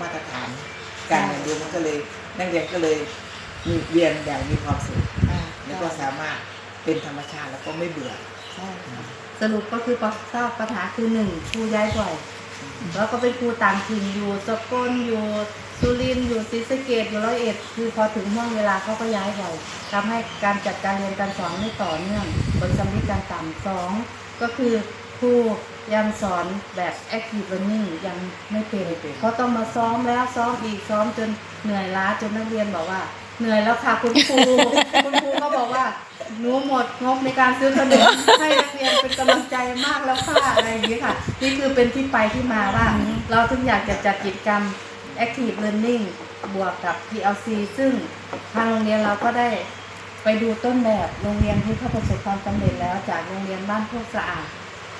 มาตรฐานการเรียนรู้มันก็เลยนักเรียนก็เลยมีเรียนอย่างมีความสุขอ่าแล้วก็สามารถเป็นธรรมชาติแล้วก็ไม่เบื่อใช่ค่ะสรุปก็คือทราบปัญหาคือหนึ่งครูย้ายบ่อยแล้วก็เป็นครูต่างถิ่นอยู่สกลอยู่สุรินทร์อยู่ศรีสะเกดอยู่ร้อยเอ็ดคือพอถึงห่วงเวลาเขาก็ย้ายบ่อยทำให้การจัดการเรียนการสอนไม่ต่อเนื่องผลสำลิดการต่ำสองก็คือ ครูยังสอนแบบ active learning ยังไม่เป็นไม่เป็นเขาต้องมาซ้อมแล้วซ้อมอีกซ้อมจนเหนื่อยล้าจนนักเรียนบอกว่า เหนื่อยแล้วค่ะคุณครูคุณครูก็บอกว่าหนูหมดงบในการซื้อขนมให้นักเรียนเป็นกำลังใจมากแล้วค่ะอะไรอย่างนี้ค่ะ นี่คือเป็นที่ไปที่มาว่า เราถึงอยากจะจัดกิจกรรม active learning บวกกับ PLC ซึ่งทางโรงเรียนเราก็ได้ไปดูต้นแบบโรงเรียนที่เขาประสบความสำเร็จแล้วจากโรงเรียนบ้านโคกสะอาด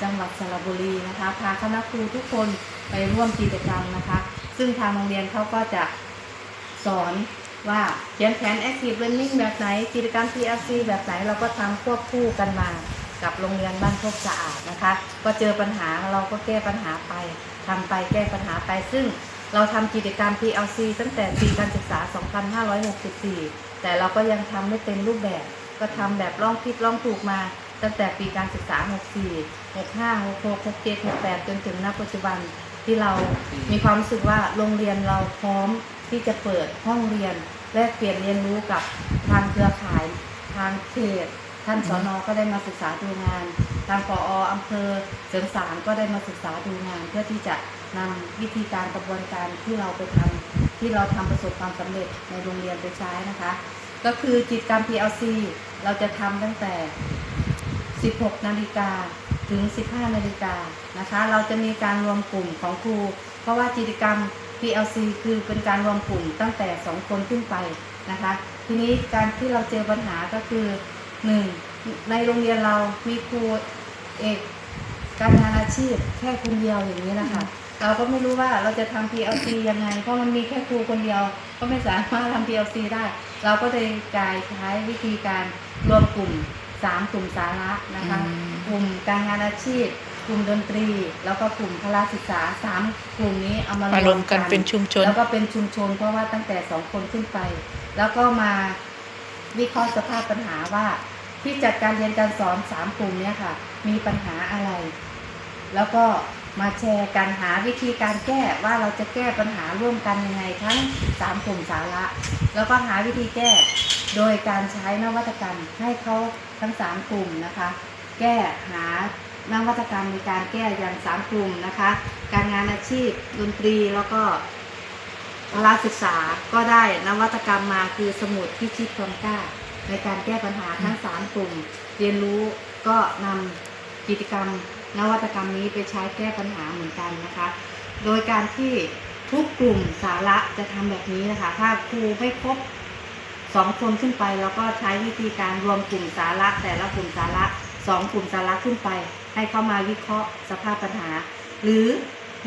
จังหวัดสระบุรีนะคะ พาคณะครูทุกคนไปร่วมกิจกรรมนะคะ ซึ่งทางโรงเรียนเขาก็จะสอนว่าเขียนแผน active learning แบบไหน กิจกรรม PLC แบบไหนเราก็ทำควบคู่กันมากับโรงเรียนบ้านโคกสะอาดนะคะ ก็เจอปัญหาเราก็แก้ปัญหาไปทำไปแก้ปัญหาไป ซึ่งเราทำกิจกรรม PLC ตั้งแต่ปีการศึกษา 2564 แต่เราก็ยังทำไม่เต็มรูปแบบ ก็ทำแบบล่องผิดล่องถูกมา ตั้งแต่ปีการศึกษา 64 65 66 67 68 จนถึงณปัจจุบันที่เรามีความรู้สึกว่าโรงเรียนเราพร้อมที่จะเปิดห้องเรียนแลกเปลี่ยนเรียนรู้กับทางเครือข่ายทางเขตท่านสอนอก็ได้มาศึกษาดูงาน ทางปออำเภอเสริมสางก็ได้มาศึกษาดูงาน เพื่อที่จะนำวิธีการกระบวนการที่เราไปทำที่เราทำประสบความสำเร็จในโรงเรียนไปใช้นะคะ ก็คือกิจกรรม PLC เราจะทำตั้งแต่ 16นาฬิกาถึง 15นาฬิกานะคะ เราจะมีการรวมกลุ่มของครู เพราะว่ากิจกรรม PLC คือเป็นการรวมกลุ่มตั้งแต่ 2 คนขึ้นไปนะคะ ทีนี้การที่เราเจอปัญหาก็คือ 1. ในโรงเรียนเรามีครูเอกการงานอาชีพแค่คนเดียวอย่างนี้นะคะเราก็ไม่รู้ว่าเราจะทำ PLC ยังไง เพราะมันมีแค่ครูคนเดียว ก็ไม่สามารถทำ PLC ได้ เราก็เลยกายใช้วิธีการรวมกลุ่ม 3กลุ่มสาระนะคะอืมกลุ่มการงานอาชีพ กลุ่มดนตรี แล้วก็กลุ่มพละศึกษาสามกลุ่มนี้เอามามารวมกันเป็นชุมชน แล้วก็เป็นชุมชนเพราะว่าตั้งแต่สองคนขึ้นไป แล้วก็มาวิเคราะห์สภาพปัญหาว่า ที่จัดการเรียนการสอนสามกลุ่มเนี้ยค่ะ มีปัญหาอะไร แล้วก็มาแชร์กันหาวิธีการแก้ว่าเราจะแก้ปัญหาร่วมกันยังไงทั้งสามกลุ่มสาระ แล้วก็หาวิธีแก้ โดยการใช้นวัตกรรมให้เขาทั้งสามกลุ่มนะคะ แก้หานวัตกรรมในการแก้อย่างสามกลุ่มนะคะ การงานอาชีพดนตรีแล้วก็พละศึกษาก็ได้นวัตกรรมมาคือสมุดพิชิตความกล้า ในการแก้ปัญหาทั้งสามกลุ่ม เรียนรู้ก็นำกิจกรรม นวัตกรรมนี้ไปใช้แก้ปัญหาเหมือนกันนะคะ โดยการที่ทุกกลุ่มสาระจะทำแบบนี้นะคะ ถ้าครูไม่ครบ สองคนขึ้นไปแล้วก็ใช้วิธีการรวมกลุ่มสาระแต่ละกลุ่มสาระสองกลุ่มสาระขึ้นไป ให้เข้ามาวิเคราะห์สภาพปัญหา หรือ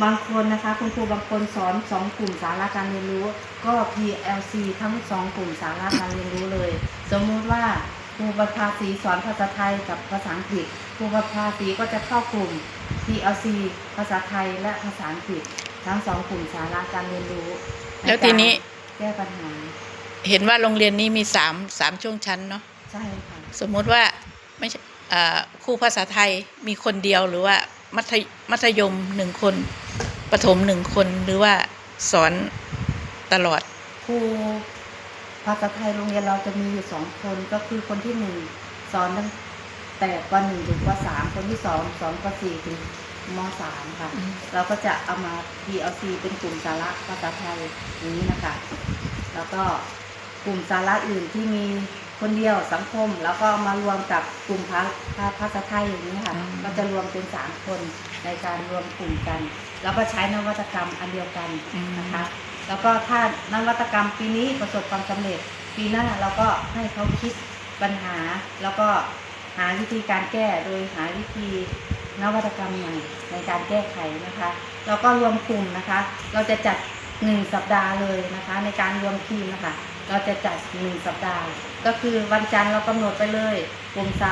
บางคนนะคะคุณครูบางคนสอนสองกลุ่มสาระการเรียนรู้ ก็ PLC ทั้งสองกลุ่มสาระการเรียนรู้เลย สมมุติว่าครูประภาสีสอนภาษาไทยกับภาษาอังกฤษครูประภาสีก็จะเข้ากลุ่ม PLC ภาษาไทยและภาษาอังกฤษทั้งสองกลุ่มสาระการเรียนรู้แล้วทีนี้ใการแก้ปัญหา เห็นว่าโรงเรียนนี้มีสามสามช่วงชั้นเนาะใช่ค่ะสมมุติว่าไม่ใช่เอ่อครูภาษาไทยมีคนเดียวหรือว่ามัธยมัธยมหนึ่งคนประถมหนึ่งคนหรือว่าสอนตลอด ครูภาษาไทยโรงเรียนเราจะมีอยู่สองคนก็คือคนที่หนึ่งสอนตั้งแต่ปหนึ่งถึงปสามคนที่สองสอนปสี่ถึงมสามค่ะ อืม เราก็จะเอามา PLC เป็นกลุ่มสาระภาษาไทยอย่างนี้นะคะ แล้วก็ กลุ่มสาระอื่นที่มีคนเดียวสังคม แล้วก็มารวมกับกลุ่มภาภาษาไทยอย่างนี้ค่ะอืมก็จะรวมเป็นสามคนในการรวมกลุ่มกัน แล้วก็ใช้นวัตกรรมอันเดียวกันนะคะ แล้วก็ถ้านวัตกรรมปีนี้ประสบความสำเร็จ ปีหน้าเราก็ให้เขาคิดปัญหา แล้วก็หาวิธีการแก้โดยหาวิธีนวัตกรรมใหม่ในการแก้ไขนะคะ แล้วก็รวมกลุ่มนะคะ เราจะจัดหนึ่งสัปดาห์เลยนะคะ ในการรวมทีมนะคะ เราจะจัดหนึ่งสัปดาห์ ก็คือวันจันทร์เรากำหนดไปเลยกลุ่มสา